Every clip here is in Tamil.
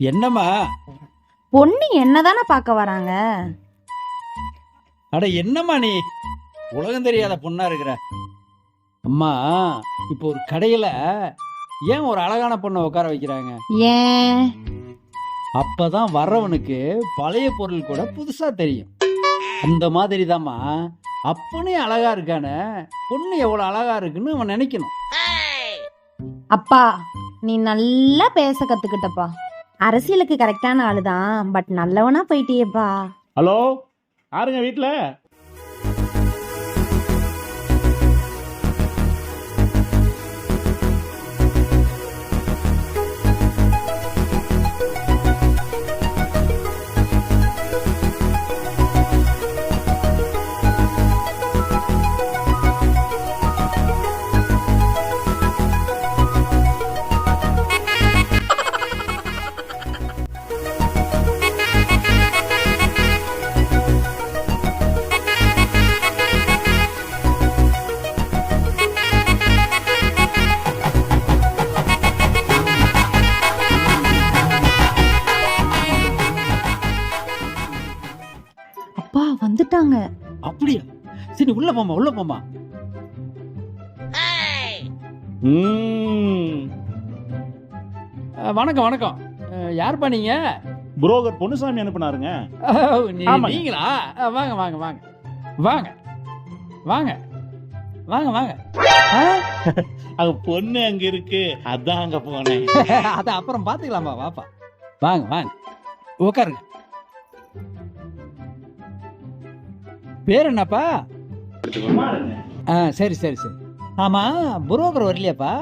என்னம்மா? பொண்ணு என்னதானே பார்க்க வராங்க? அட என்னம்மா நீ? உலகம் தெரியாத பொண்ணா இருக்கிற. அம்மா இப்போ ஒரு கடையில ஏன் ஒரு அழகான பொண்ணை உட்கார வைக்கிறாங்க? ஏன்? அப்பதான் வர்றவனுக்கு பழைய பொருள் கூட புதுசா தெரியும். அந்த மாதிரி தாம்மா அப்பனே அழகா இருக்கானே. பொண்ணு எவ்வளவு அழகா இருக்குன்னு அவன் நினைக்கணும். அப்பா நீ நல்லா பேச கத்துக்கிட்டப்பா. அரசியலுக்கு கரெக்டான ஆளுதான் பட் நல்லவனா போயிட்டியேப்பா. ஹலோ யாருங்க வீட்டில் போமா உள்ள போமா வணக்கம் வணக்கம். யாருப்பா நீங்க? புரோகர் பொன்னுசாமி அனுப்புனாருங்க. நீங்களா? வாங்க வாங்க வாங்க. வாங்க. வாங்க. வாங்க வாங்க. அங்க பொண்ணு அங்க இருக்கு. அதான் அங்க போனேன். அத அப்புறம் பாத்துக்கலாமா? வாப்பா வாங்க வாங்க. உட்காருங்க பேர் என்னப்பா? ஆ சரி சரி சரி. ஆமா புரோக்கர் வரலையாப்பா?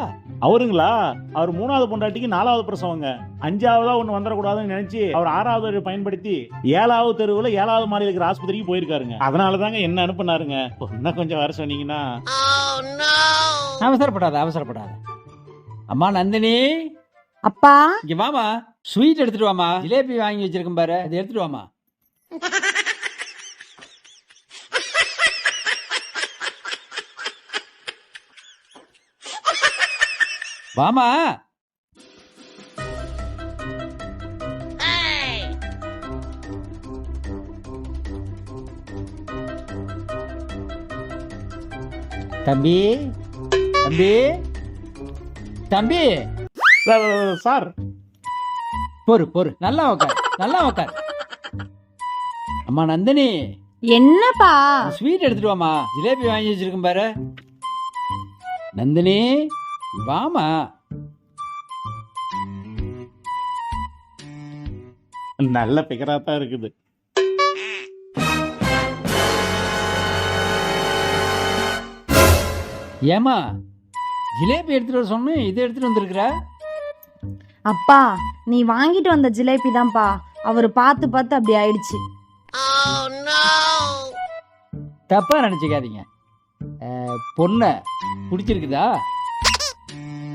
அவருங்களா? அவர் மூணாவது பொண்டாட்டிக்கு நாலாவது பிரசவங்க. அஞ்சாவதா ஒண்ணு வந்துடக்கூடாதுன்னு நினைச்சு அவர் ஆறாவது பயன்படுத்தி ஏழாவது தெருவுல ஏழாவது மாடியில் இருக்கிற ஆஸ்பத்திரிக்கு போயிருக்காருங்க. அதனால தாங்க என்ன அனுப்புனாருங்க. இன்னும் கொஞ்சம் வர சொன்னீங்கன்னா. அவசரப்படாத அவசரப்படாத. அம்மா நந்தினி. அப்பா. இங்க வாமா ஸ்வீட் எடுத்துட்டு வாமா ஜிலேபி வாங்கி வச்சிருக்கேன் பாரு. அதை எடுத்துட்டு வாமா வாமா. தம்பி. தம்பி. தம்பி. சார். பொறு பொறு. நல்லா உக்கார். நல்லா உக்கார். அம்மா நந்தினி. என்னப்பா? ஸ்வீட் எடுத்துட்டு வாமா ஜிலேபி வாங்கி வச்சிருக்கேன் பாரு. நந்தினி. வாமா. நல்ல பிகரா தான் இருக்குது. ஏமா ஜிலேபி எடுத்துட்டு வர சொன்னேன் இதை எடுத்துட்டு வந்திருக்கிற? அப்பா நீ வாங்கிட்டு வந்த ஜிலேபி தான்ப்பா. அவர் பார்த்து பார்த்து அப்படி ஆயிடுச்சு. தப்பா நினைச்சுக்காதீங்க. பொண்ணை பிடிச்சிருக்குதா?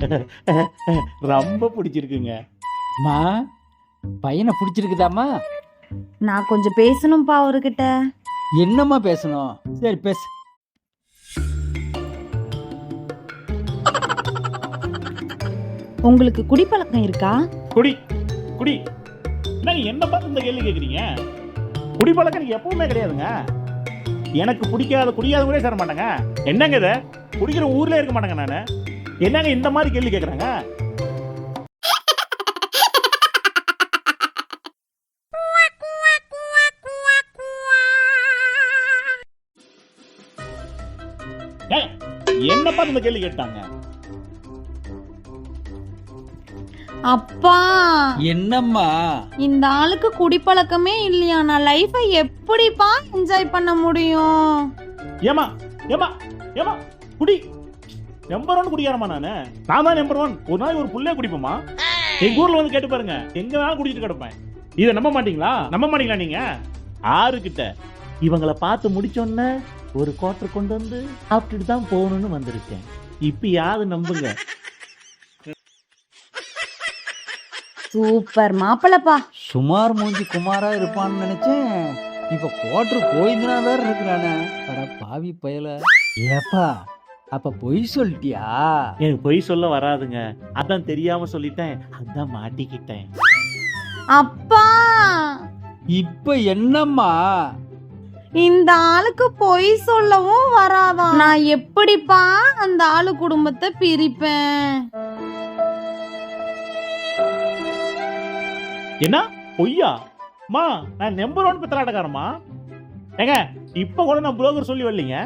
ரொம்ப பிடிச்சிருக்குங்க. அம்மா பையனை பிடிச்சிருக்குதாம்மா? நான் கொஞ்சம் பேசணும்ப்பா அவர்கிட்ட. என்னம்மா பேசணும்? சரி பேசு. உங்களுக்கு குடிப்பழக்கம் இருக்கா? குடி குடி. என்னங்க என்ன பார்த்து இந்த கேள்வி கேட்குறீங்க குடிப்பழக்கம் எனக்கு எப்பவுமே கிடையாதுங்க. எனக்கு பிடிக்காத குடிக்காத கூட சேர மாட்டேங்க என்னங்க இது? குடிக்கிற ஊர்ல இருக்க மாட்டேங்க நான். என்னங்க இந்த மாதிரி கேள்வி கேட்குறாங்க என்ன பார்த்து இந்த கேள்வி கேட்டாங்க? அப்பா. என்னம்மா? இந்த ஆளுக்கு குடிப்பழக்கமே இல்லையா? நான் லைஃபை எப்படிப்பா என்ஜாய் பண்ண முடியும்? ஏமா ஏமா ஏமா குடி. நம்பர் ஒன் குடிக்காரமா நானு? நான் தான் நம்பர் ஒன் ஒரு நாளைக்கு ஒரு புள்ளைய குடிப்போமா? எங்க ஊர்ல வந்து கேட்டு பாருங்க. எங்க வேணாலும் குடிச்சிட்டு கிடப்பேன். இதை நம்ப மாட்டீங்களா? நம்ப மாட்டீங்களா நீங்க? ஆறு கிட்ட இவங்கள பார்த்து முடிச்சோன்ன ஒரு குவார்டர் கொண்டு வந்து சாப்பிட்டுட்டு தான் போகணும்னு வந்திருக்கேன். இப்ப யாரு நம்புங்க? சூப்பர் மாப்பிளப்பா. சுமார் மூஞ்சி குமாரா இருப்பான்னு நினைச்சேன். இப்ப கோட்டர் கோயிந்தனா வேற இருக்கிறானே. அட பாவி பயல. ஏப்பா அப்ப பொய் சொல்லிட்டியா? எனக்கு பொய் சொல்ல வராதுங்க. அதான் தெரியாம சொல்லிட்டேன். அதான் மாட்டிக்கிட்டேன். அப்பா! இப்ப என்னம்மா? இந்த ஆளுக்கு பொய் சொல்லவும் வராதாம் நான் எப்படிப்பா அந்த ஆளு குடும்பத்தை பிரிப்பேன்? என்ன? பொய்யா? மா நான் நம்பர் ஒன் பித்தலாட்டக்காரமா ஏங்க இப்ப கூட நான் புரோக்கர் சொல்லி வரலீங்க.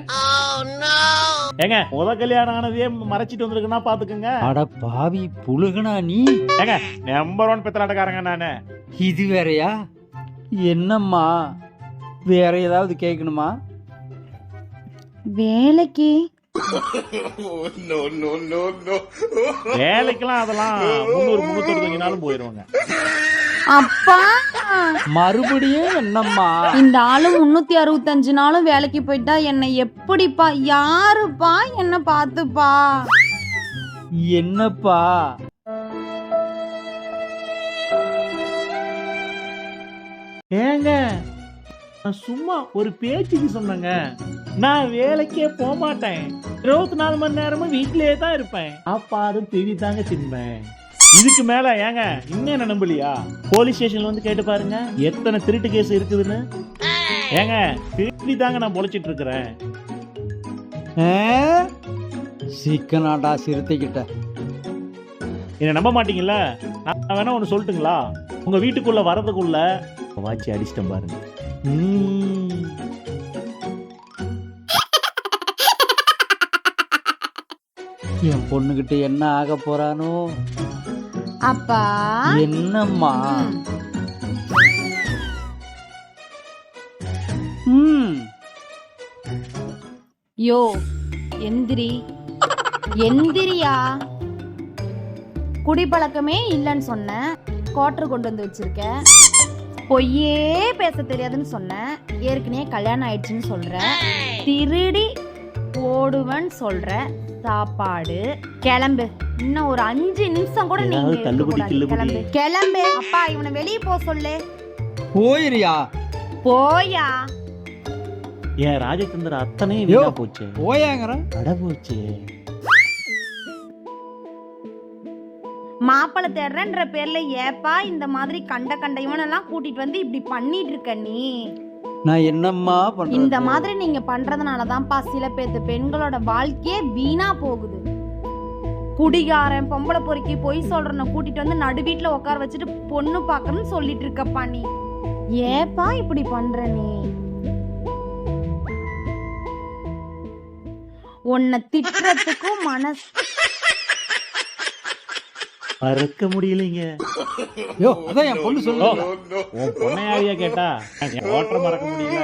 ஏங்க முத கல்யாணம் ஆனதே மறைச்சிட்டு வந்திருக்குன்னா பாத்துக்கோங்க. அட பாவி புழுகனா நீ? ஏங்க நம்பர் ஒன் பித்தலாட்டக்காரங்க நானு. இது வேறயா? என்னம்மா? வேற ஏதாவது கேட்கணுமா வேலைக்கு. வேலைக்கெல்லாம் அதெல்லாம் முந்நூறு முந்நூத்தி அறுபத்தஞ்சு நாளும் போயிருவாங்க. அப்பா. மறுபடியும் என்னம்மா? இந்த ஆளு முன்னூத்தி அறுபத்தஞ்சு நாளும் வேலைக்கு போயிட்டா என்னை எப்படிப்பா யாருப்பா என்ன பாத்துப்பா என்னப்பா? ஏங்க நான் சும்மா ஒரு பேச்சுக்கு சொன்னேங்க. நான் வேலைக்கே போக மாட்டேன் இருபத்தி நாலு மணி நேரமும் வீட்டிலேயே தான் இருப்பேன். சாப்பாடு டிவி தாங்க தின்பேன். இதுக்கு மேல ஏங்க இன்னும் என்ன நம்பலையா? போலீஸ் ஸ்டேஷன்ல வந்து கேட்டு பாருங்க எத்தனை திருட்டு கேஸ் இருக்குதுன்னு. ஏங்க திருடி தாங்க நான் பொழைச்சிட்டு இருக்கிறேன்? சிக்கனாடா சிறுத்தைக்கிட்ட என்ன நம்ப மாட்டீங்கல்ல? நான் வேணா ஒன்று சொல்லட்டுங்களா உங்க வீட்டுக்குள்ள வரதுக்குள்ள வாட்சி அடிச்சிட்டேன் பாருங்க. என் பொண்ணுகிட்ட என்ன ஆக போறானோ? அப்பா? என்னம்மா? ம். யோ எந்திரி. எந்திரியா? குடிப்பழக்கமே இல்லைன்னு சொன்னேன் கோட்டர் கொண்டு வந்து வச்சிருக்க. பொய்யே பேச தெரியாதுன்னு சொன்னேன் ஏற்கனவே கல்யாணம் ஆயிடுச்சுன்னு சொல்ற. திருடி போடுவேன்னு சொல்ற. சாப்பாடு. கிளம்பு. இன்னும் ஒரு அஞ்சு நிமிஷம் கூட நீங்க ஏதாவது தள்ளுபடி, இருக்கக்கூடாது. கிள்ளுபடி. கிளம்பு. கிளம்பு. அப்பா இவனை வெளியே போ சொல்லு. போயிரியா? போயா? என் ராஜச்சந்திர அத்தனை. வீணா போச்சு? போயாங்கிறேன் அட போச்சு. மாப்பிள்ளை தேடுறன்ற பேர்ல ஏப்பா இந்த மாதிரி கண்ட கண்ட இவனெல்லாம் கூட்டிட்டு வந்து இப்படி பண்ணிட்டு இருக்க நீ? நான் என்னம்மா இந்த மாதிரி நீங்க பண்றதுனால தான்ப்பா சில பேர்த்து பெண்களோட வாழ்க்கையே வீணா போகுது. குடிகாரன் பொம்பளை பொறுக்கி பொய் சொல்றன கூட்டிட்டு வந்து நடு வீட்டுல உட்கார வச்சுட்டு பொண்ணு பாக்கணும்னு சொல்லிட்டு இருக்கப்பா நீ. ஏப்பா இப்படி பண்ற நீ? உன்னை திட்டுறதுக்கும் மனசு. மறக்க முடியலைங்க. யோ அதான் என் பொண்ணு சொல்லு உன் பொண்ணையாவியா கேட்டா? என் ஓட்டரை மறக்க முடியல.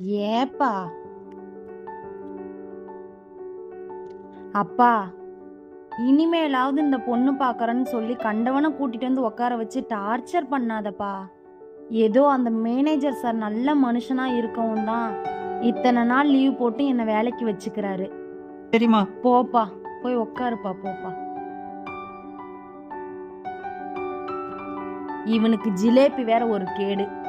ஏப்பா. அப்பா இனிமேலாவது இந்த பொண்ணு பார்க்கறேன்னு சொல்லி கண்டவனை கூட்டிட்டு வந்து உட்கார வச்சு டார்ச்சர் பண்ணாதப்பா. ஏதோ அந்த மேனேஜர் சார் நல்ல மனுஷனா இருக்கவும் தான் இத்தனை நாள் லீவ் போட்டு என்னை வேலைக்கு வச்சுக்கிறாரு. சரிம்மா. போப்பா போய் உட்காருப்பா போப்பா. இவனுக்கு ஜிலேபி வேற ஒரு கேடு.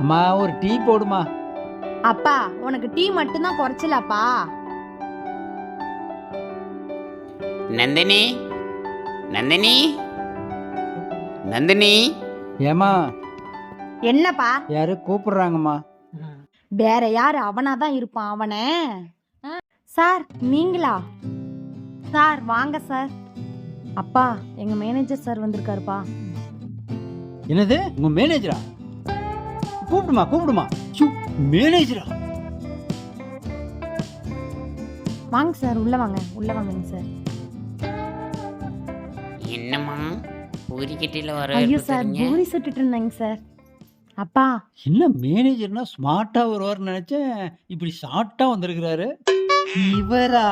அம்மா ஒரு டீ போடுமா? அப்பா உனக்கு டீ மட்டும்தான் குறைச்சலாப்பா. நந்தினி நந்தினி நந்தினி. ஏமா என்னப்பா? யாரு கூப்பிடுறாங்கம்மா. வேற யாரு? அவனா தான் இருப்பான் அவனே. சார் நீங்களா? சார் வாங்க சார். அப்பா எங்க மேனேஜர் சார் வந்திருக்காருப்பா. என்னது? உங்க மேனேஜரா கூப்பிடுமா கூப்பிடுமா. சு மேனேஜரா வாங்க சார் உள்ள வாங்க உள்ள வாங்க சார். என்னம்மா பூரிக்கட்டியில் வர ஐயோ சார்? பூரி சுட்டுட்டு இருந்தாங்க சார். அப்பா. என்ன மேனேஜர்னா ஸ்மார்ட்டா வருவார்னு நினைச்சேன் இப்படி ஷார்ட்டா வந்திருக்கிறாரு. இவரா?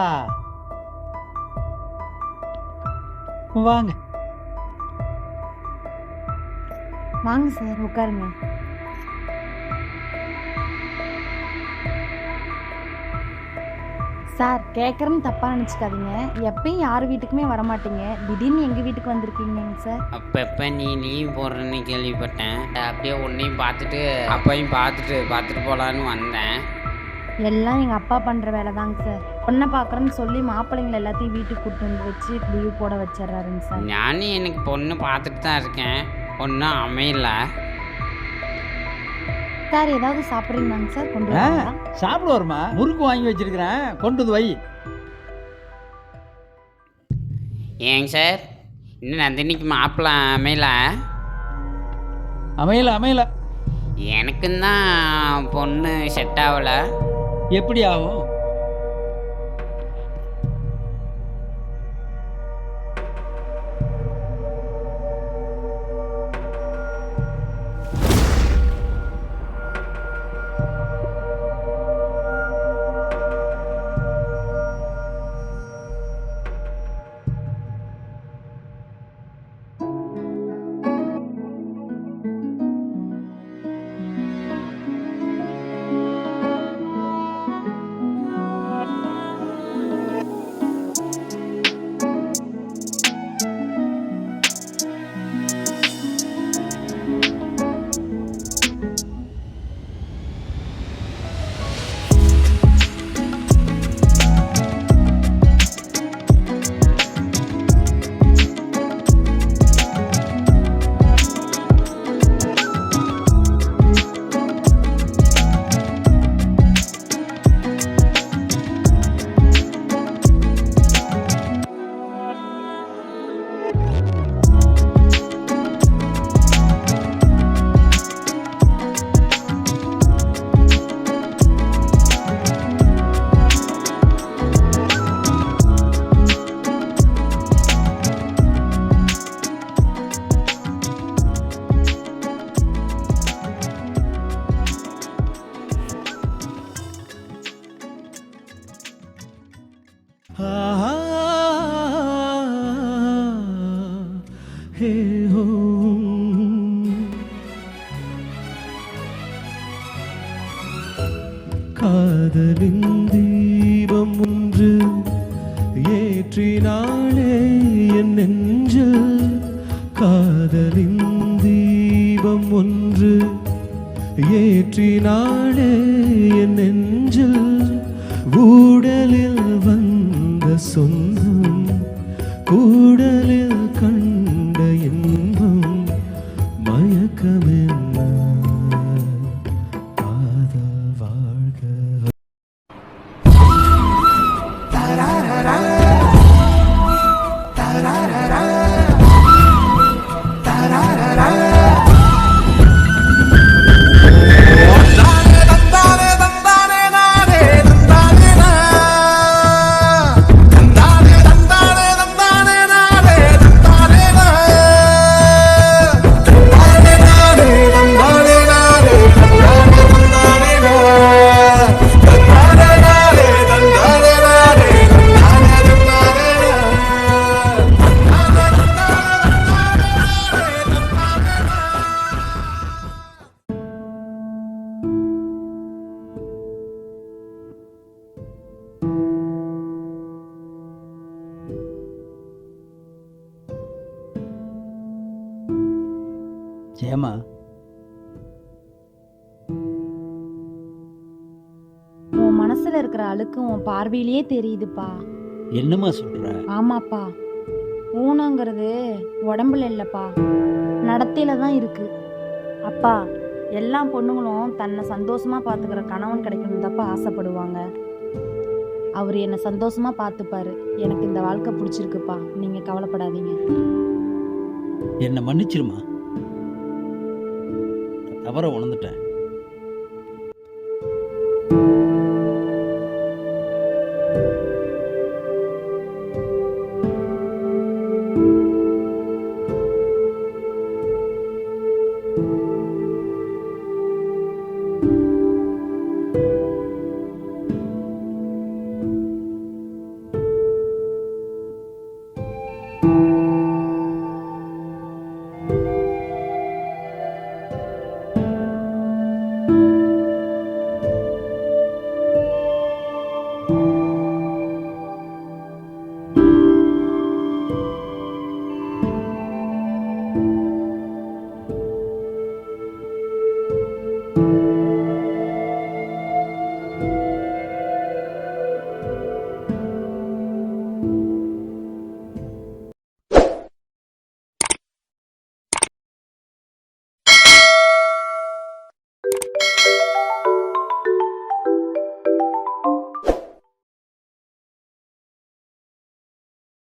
வாங்க. வாங்க சார் உட்காருங்க. சார் கேட்குறேன்னு தப்பாக நினச்சிக்காதீங்க. எப்பயும் யார் வீட்டுக்குமே வர மாட்டீங்க திடீர்னு எங்கள் வீட்டுக்கு வந்திருக்கீங்க சார். அப்பப்போ நீ லீவ் போடுறேன்னு கேள்விப்பட்டேன். அப்படியே உன்னையும் பார்த்துட்டு அப்பையும் பார்த்துட்டு பார்த்துட்டு போகலான்னு வந்தேன். எல்லாம் எங்கள் அப்பா பண்ணுற வேலை தாங்க சார். பொண்ணை பார்க்குறேன்னு சொல்லி மாப்பிள்ளைங்களை எல்லாத்தையும் வீட்டுக்கு கூட்டு வந்து வச்சு லீவ் போட வச்சிடுறாருங்க சார். நானும் எனக்கு பொண்ணு பார்த்துட்டு தான் இருக்கேன். ஒன்றும் அமையல. சார் ஏதாவது சாப்பிட்றீங்களாங்க சார்? கொண்டு. வரீங்களா? சாப்பிடுவாருமா. முறுக்கு வாங்கி வச்சிருக்கிறேன். கொண்டு வந்து வை. ஏங்க சார் இன்னும் நந்தினிக்கு மாப்பிள்ளை அமையல. அமையல அமையல. எனக்கும் தான் பொண்ணு செட் ஆகலை. எப்படி ஆகும் காதலின் தீபம் ஒன்று ஏற்றினாளே என் நெஞ்சில். காதலின் தீபம் ஒன்று ஏற்றினாளே da da da da இருக்கிற அழுக்கு உன் பார்வையிலேயே தெரியுதுப்பா. என்னம்மா சொல்ற? ஆமாப்பா. ஊனங்கிறது உடம்புல இல்லைப்பா. நடத்தையில தான் இருக்கு. அப்பா எல்லா பொண்ணுங்களும் தன்னை சந்தோஷமா பார்த்துக்கிற கணவன் கிடைக்கணும் தப்பா ஆசைப்படுவாங்க. அவர் என்னை சந்தோஷமா பார்த்துப்பாரு எனக்கு இந்த வாழ்க்கை பிடிச்சிருக்குப்பா. நீங்க கவலைப்படாதீங்க. என்னை மன்னிச்சிருமா தவற உணர்ந்துட்டேன்.